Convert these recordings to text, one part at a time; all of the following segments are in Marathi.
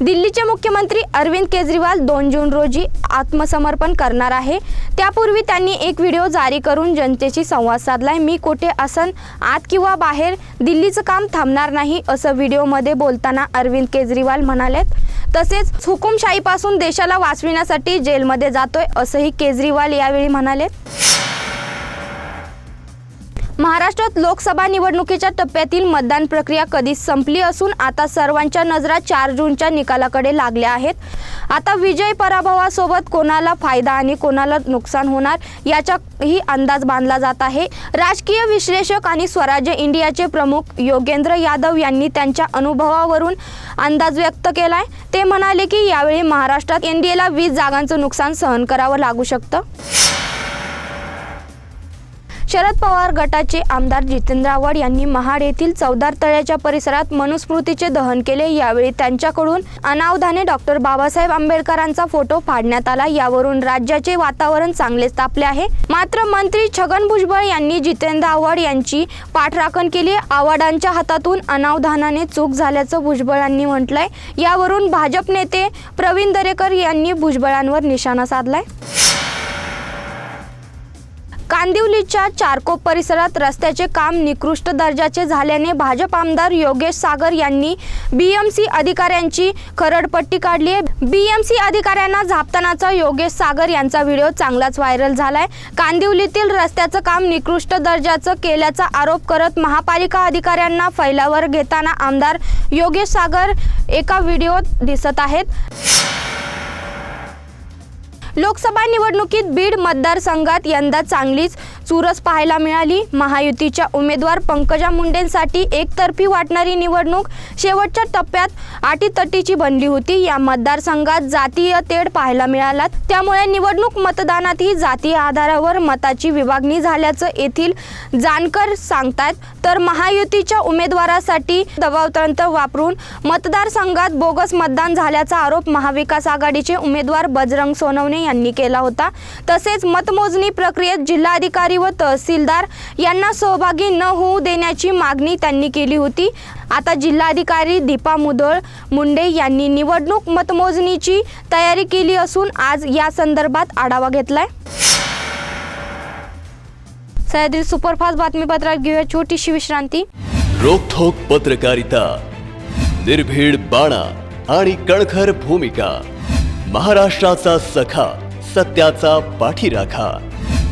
दिल्लीचे मुख्यमंत्री अरविंद केजरीवाल दोन जून रोजी आत्मसमर्पण करणार आहे. त्यापूर्वी त्यांनी एक व्हिडिओ जारी करून जनतेशी संवाद साधलाय. मी कुठे असन आत किंवा बाहेर दिल्लीचं काम थांबणार नाही असं व्हिडिओमध्ये बोलताना अरविंद केजरीवाल म्हणालेत. तसेच हुकुमशाहीपासून देशाला वाचविण्यासाठी जेलमध्ये जातोय असंही केजरीवाल यावेळी म्हणाले महाराष्ट्रात लोकसभा निवडणुकीच्या टप्प्यातील मतदान प्रक्रिया कधीच संपली असून आता सर्वांच्या नजरा चार जूनच्या निकालाकडे लागल्या आहेत. आता विजय पराभवासोबत कोणाला फायदा आणि कोणाला नुकसान होणार याचाही अंदाज बांधला जात आहे. राजकीय विश्लेषक आणि स्वराज्य इंडियाचे प्रमुख योगेंद्र यादव यांनी त्यांच्या अनुभवावरून अंदाज व्यक्त केलाय. ते म्हणाले की यावेळी महाराष्ट्रात एनडीएला वीस जागांचं नुकसान सहन करावं लागू शकतं. शरद पवार गटाचे आमदार जितेंद्र आव्हाड यांनी महाड येथील चौदार तळ्याच्या परिसरात मनुस्मृतीचे दहन केले. यावेळी त्यांच्याकडून अनावधाने डॉक्टर बाबासाहेब आंबेडकरांचा फोटो फाडण्यात आला. यावरून राज्याचे वातावरण चांगलेच तापले आहे. मात्र मंत्री छगन भुजबळ यांनी जितेंद्र आव्हाड यांची पाठराखण केली. आव्हाडांच्या हातातून अनावधानाने चूक झाल्याचं भुजबळांनी म्हटलंय. यावरून भाजप नेते प्रवीण दरेकर यांनी भुजबळांवर निशाणा साधलाय. कांदिवलीच्या चारकोप परिसरात रस्त्याचे काम निकृष्ट दर्जाचे झाल्याने भाजप आमदार योगेश सागर यांनी बीएमसी अधिकाऱ्यांची खरडपट्टी काढली आहे. बीएमसी अधिकाऱ्यांना झापतानाचा योगेश सागर यांचा व्हिडिओ चांगलाच व्हायरल झालाय. कांदिवलीतील रस्त्याचं काम निकृष्ट दर्जाचं केल्याचा आरोप करत महापालिका अधिकाऱ्यांना फैलावर घेताना आमदार योगेश सागर एका व्हिडिओत दिसत आहेत. लोकसभा निवडणुकीत बीड मतदारसंघात यंदा चांगलीच चुरस पाहायला मिळाली. महायुतीच्या उमेदवार पंकजा मुंडेंसाठी एकतर्फी वाटणारी निवडणूक शेवटच्या टप्प्यात आटीतटीची बनली होती. या मतदारसंघात जातीय तेढ पाहायला मिळाला त्यामुळे निवडणूक मतदानातही जातीय आधारावर मताची विभागणी झाल्याचं येथील जानकर सांगतात तर महायुतीच्या उमेदवारासाठी दबावतंत्र वापरून मतदारसंघात बोगस मतदान झाल्याचा आरोप महाविकास आघाडीचे उमेदवार बजरंग सोनवणे यांनी केला होता. तसेच मतमोजणी प्रक्रियेत जिल्हाधिकारी व तहसीलदार यांना सहभागी न होऊ देण्याची मागणी त्यांनी केली होती. आता जिल्हाधिकारी दीपा मुदळ मुंडे यांनी निवडणूक मतमोजणीची तयारी केली असून आज या संदर्भात आढावा घेतलाय. सह्याद्री सुपरफास्ट बातमीपत्रात घेऊया छोटीशी विश्रांती. रोखोक पत्रकारिता निर्भीड बाणा आणि कणखर भूमिका महाराष्ट्राचा सखा सत्याचा पाठीराखा.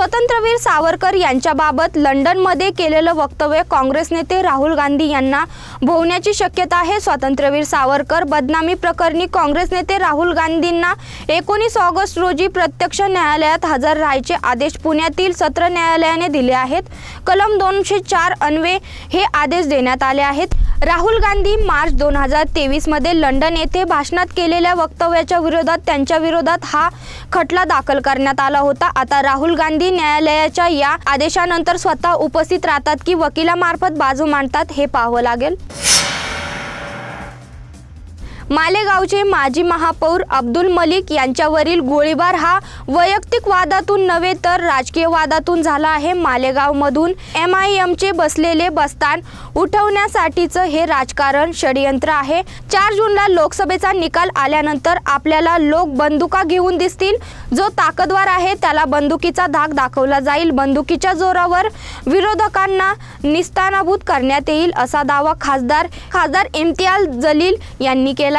स्वतंत्रवीर सावरकर यांच्याबाबत लंडनमध्ये केलेलं वक्तव्य काँग्रेस नेते राहुल गांधी यांना भोवण्याची शक्यता आहे. स्वातंत्र्यवीर सावरकर बदनामी प्रकरणी काँग्रेस नेते राहुल गांधींना एकोणीस ऑगस्ट रोजी प्रत्यक्ष न्यायालयात हजर राहायचे आदेश पुण्यातील सत्र न्यायालयाने दिले आहेत. कलम दोनशे चार अन्वे हे आदेश देण्यात आले आहेत. राहुल गांधी मार्च दोन हजार तेवीसमध्ये लंडन येथे भाषणात केलेल्या वक्तव्याच्या विरोधात त्यांच्या विरोधात हा खटला दाखल करण्यात आला होता. आता राहुल गांधी न्यायालयाच्या या आदेशानंतर स्वतः उपस्थित राहतात की वकिलामार्फत बाजू मांडतात हे पाहावं लागेल. मालेगावचे माजी महापौर अब्दुल मलिक यांच्यावरील गोळीबार हा वैयक्तिक वादातून नव्हे तर राजकीय वादातून झाला आहे. मालेगावमधून एम आय एमचे बसलेले बस्तान उठवण्यासाठीचं हे राजकारण षडयंत्र आहे. चार जूनला लोकसभेचा निकाल आल्यानंतर आपल्याला लोक बंदुका घेऊन दिसतील. जो ताकदवार आहे त्याला बंदुकीचा धाक दाखवला जाईल. बंदुकीच्या जोरावर विरोधकांना निस्तानाभूत करण्यात येईल असा दावा खासदार खासदार इम्तियाज जलील यांनी केला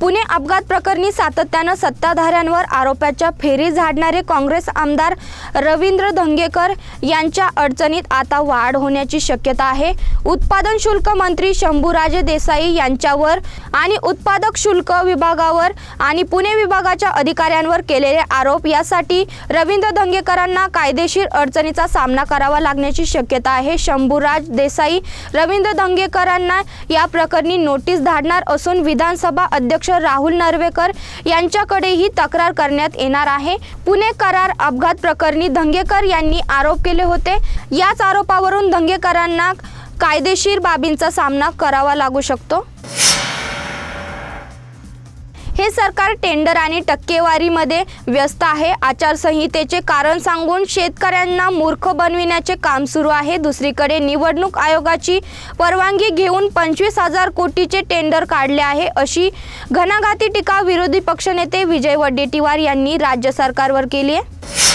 पुणे अपघात प्रकरणी सातत्यानं सत्ताधाऱ्यांवर आरोपाच्या फेरी झाडणारे काँग्रेस आमदार रवींद्र धंगेकर यांच्या अडचणीत आता वाढ होण्याची शक्यता आहे. उत्पादन शुल्क मंत्री शंभूराजे देसाई यांच्यावर आणि उत्पादक शुल्क विभागावर आणि पुणे विभागाच्या अधिकाऱ्यांवर केलेले आरोप यासाठी रवींद्र धंगेकरांना कायदेशीर अडचणीचा सामना करावा लागण्याची शक्यता आहे. शंभूराज देसाई रवींद्र धंगेकरांना या प्रकरणी नोटीस धाडणार असून विधानसभा अध्यक्ष राहुल नर्वेकर यांच्याकडेही तक्रार करण्यात येणार आहे. पुणे करार अपघात प्रकरणी धंगेकर यांनी आरोप केले होते. याच आरोपावरून धंगेकरांना कायदेशीर बाबींचा सामना करावा लागू शकतो. हे सरकार टेंडर आणि टक्केवारीमध्ये व्यस्त आहे. आचारसंहितेचे कारण सांगून शेतकऱ्यांना मूर्ख बनविण्याचे काम सुरू आहे. दुसरीकडे निवडणूक आयोगाची परवानगी घेऊन पंचवीस हजार कोटीचे टेंडर काढले आहे. अशी घणाघाती टीका विरोधी पक्षनेते विजय वडेट्टीवार यांनी राज्य सरकारवर केली आहे.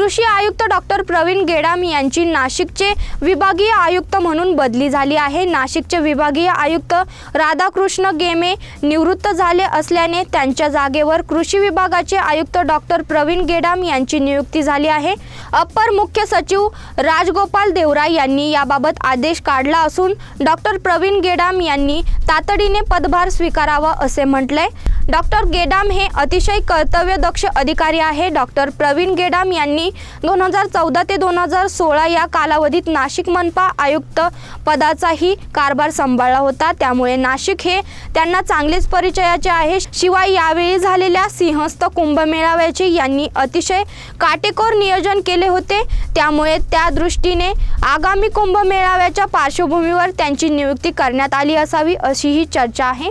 कृषी आयुक्त डॉक्टर प्रवीण गेडाम यांची नाशिकचे विभागीय आयुक्त म्हणून बदली झाली आहे. नाशिकचे विभागीय आयुक्त राधाकृष्ण गेमे निवृत्त झाले असल्याने त्यांच्या जागेवर कृषी विभागाचे आयुक्त डॉक्टर प्रवीण गेडाम यांची नियुक्ती झाली आहे. अप्पर मुख्य सचिव राजगोपाल देवरा यांनी याबाबत आदेश काढला असून डॉक्टर प्रवीण गेडाम यांनी तातडीने पदभार स्वीकारावा असे म्हटलंय. डॉक्टर गेडाम हे अतिशय कर्तव्यदक्ष अधिकारी आहे. डॉक्टर प्रवीण गेडाम यांनी दोन हजार चौदा ते दोन हजार सोळा या कालावधीत नाशिक मनपा आयुक्त पदाचाही कारभार सांभाळला होता. त्यामुळे नाशिक हे त्यांना चांगलेच परिचयाचे आहे. शिवाय यावेळी झालेल्या सिंहस्थ कुंभमेळाव्याचे यांनी अतिशय काटेकोर नियोजन केले होते. त्यामुळे त्या दृष्टीने आगामी कुंभमेळाव्याच्या पार्श्वभूमीवर त्यांची नियुक्ती करण्यात आली असावी अशीही चर्चा आहे.